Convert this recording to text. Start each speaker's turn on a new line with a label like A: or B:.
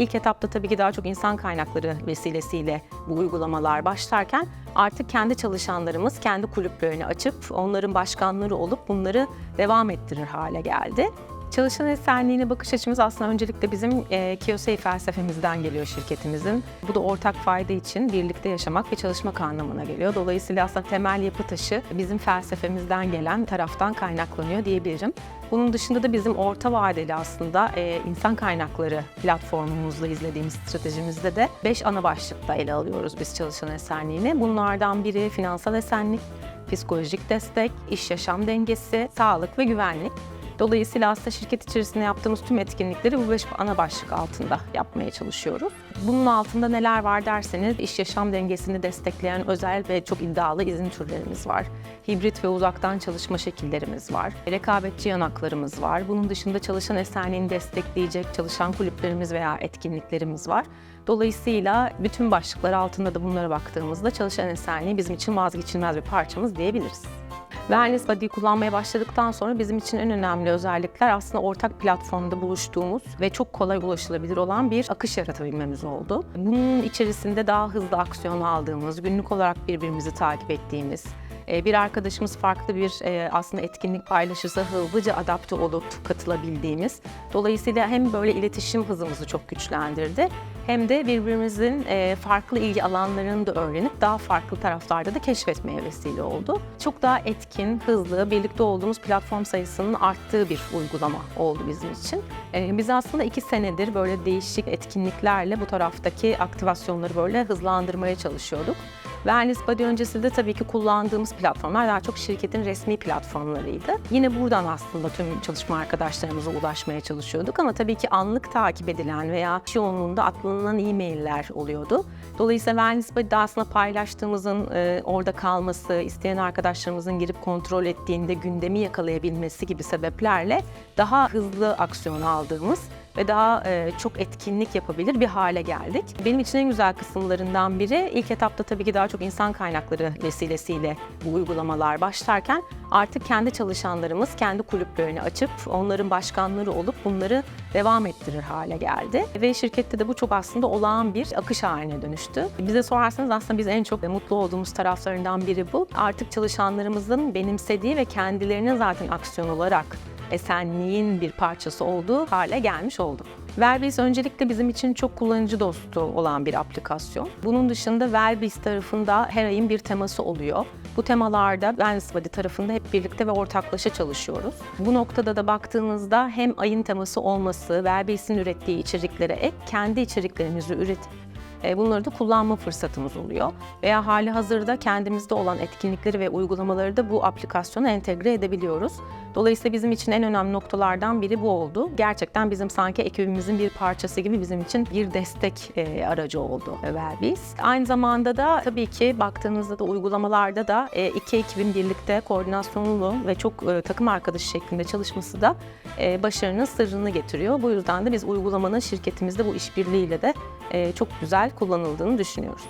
A: İlk etapta tabii ki daha çok insan kaynakları vesilesiyle bu uygulamalar başlarken artık kendi çalışanlarımız kendi kulüplerini açıp onların başkanları olup bunları devam ettirir hale geldi. Çalışan esenliğine bakış açımız aslında öncelikle bizim e, Kiyosei felsefemizden geliyor şirketimizin. Bu da ortak fayda için birlikte yaşamak ve çalışmak anlamına geliyor. Dolayısıyla aslında temel yapı taşı bizim felsefemizden gelen taraftan kaynaklanıyor diyebilirim. Bunun dışında da bizim orta vadeli aslında e, insan kaynakları platformumuzla izlediğimiz stratejimizde de 5 ana başlıkta ele alıyoruz biz çalışan esenliğini. Bunlardan biri finansal esenlik, psikolojik destek, iş yaşam dengesi, sağlık ve güvenlik. Dolayısıyla aslında şirket içerisinde yaptığımız tüm etkinlikleri bu beş ana başlık altında yapmaya çalışıyoruz. Bunun altında neler var derseniz iş yaşam dengesini destekleyen özel ve çok iddialı izin türlerimiz var. Hibrit ve uzaktan çalışma şekillerimiz var. Rekabetçi yanaklarımız var. Bunun dışında çalışan esenliğini destekleyecek çalışan kulüplerimiz veya etkinliklerimiz var. Dolayısıyla bütün başlıklar altında da bunlara baktığımızda çalışan esenliği bizim için vazgeçilmez bir parçamız diyebiliriz. Wellness Body'yi kullanmaya başladıktan sonra bizim için en önemli özellikler aslında ortak platformda buluştuğumuz ve çok kolay ulaşılabilir olan bir akış yaratabilmemiz oldu. Bunun içerisinde daha hızlı aksiyon aldığımız, günlük olarak birbirimizi takip ettiğimiz, bir arkadaşımız farklı bir e, aslında etkinlik paylaşırsa hızlıca adapte olup katılabildiğimiz. Dolayısıyla hem böyle iletişim hızımızı çok güçlendirdi hem de birbirimizin e, farklı ilgi alanlarını da öğrenip daha farklı taraflarda da keşfetmeye vesile oldu. Çok daha etkin, hızlı, birlikte olduğumuz platform sayısının arttığı bir uygulama oldu bizim için. E, Biz aslında iki senedir böyle değişik etkinliklerle bu taraftaki aktivasyonları böyle hızlandırmaya çalışıyorduk. Wellness Body öncesinde tabii ki kullandığımız platformlar daha çok şirketin resmi platformlarıydı. Yine buradan aslında tüm çalışma arkadaşlarımıza ulaşmaya çalışıyorduk ama tabii ki anlık takip edilen veya iş yoğunluğunda atlanılan e-mailler oluyordu. Dolayısıyla Wellness Body'de aslında paylaştığımızın e, orada kalması, isteyen arkadaşlarımızın girip kontrol ettiğinde gündemi yakalayabilmesi gibi sebeplerle daha hızlı aksiyon aldığımız ve daha e, çok etkinlik yapabilir bir hale geldik. Benim için en güzel kısımlarından biri ilk etapta tabii ki daha çok insan kaynakları vesilesiyle bu uygulamalar başlarken artık kendi çalışanlarımız kendi kulüplerini açıp onların başkanları olup bunları devam ettirir hale geldi. Ve şirkette de bu çok aslında olağan bir akış haline dönüştü. Bize sorarsanız aslında biz en çok mutlu olduğumuz taraflarından biri bu. Artık çalışanlarımızın benimsediği ve kendilerinin zaten aksiyon olarak esenliğin bir parçası olduğu hale gelmiş olduk. Verbis öncelikle bizim için çok kullanıcı dostu olan bir aplikasyon. Bunun dışında Verbis tarafında her ayın bir teması oluyor. Bu temalarda Wellness Body tarafında hep birlikte ve ortaklaşa çalışıyoruz. Bu noktada da baktığınızda hem ayın teması olması, Verbis'in ürettiği içeriklere ek kendi içeriklerimizi üretip bunları da kullanma fırsatımız oluyor. Veya hali hazırda kendimizde olan etkinlikleri ve uygulamaları da bu aplikasyona entegre edebiliyoruz. Dolayısıyla bizim için en önemli noktalardan biri bu oldu. Gerçekten bizim sanki ekibimizin bir parçası gibi bizim için bir destek e, aracı oldu Wellbees. Aynı zamanda da tabii ki baktığınızda da uygulamalarda da e, iki ekibin birlikte koordinasyonlu ve çok e, takım arkadaşı şeklinde çalışması da e, başarının sırrını getiriyor. Bu yüzden de biz uygulamanın şirketimizde bu işbirliğiyle de e, çok güzel kullanıldığını düşünüyoruz.